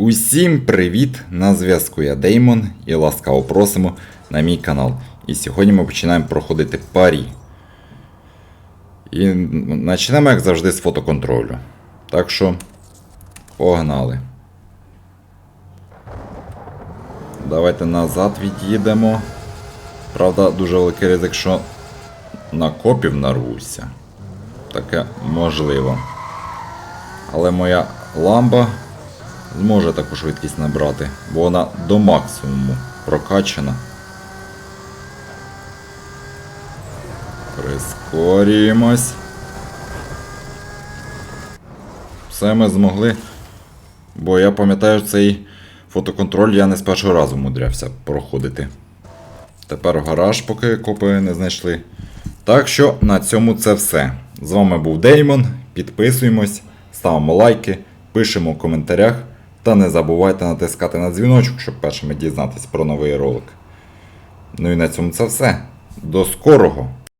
Усім привіт! На зв'язку я Деймон і ласкаво просимо на мій канал. І сьогодні ми починаємо проходити парі. І почнемо, як завжди, з фотоконтролю. Так що, погнали. Давайте назад від'їдемо. Правда, дуже великий ризик, що на копів нарвуся. Таке можливо. Але моя ламба зможе таку швидкість набрати, бо вона до максимуму прокачана. Прискорюємось. Все ми змогли. Бо я пам'ятаю, цей фотоконтроль я не з першого разу мудрявся проходити. Тепер гараж, поки копи не знайшли. Так що на цьому це все. З вами був Деймон. Підписуємось, ставимо лайки, пишемо в коментарях та не забувайте натискати на дзвіночок, щоб першими дізнатися про новий ролик. Ну і на цьому це все. До скорого!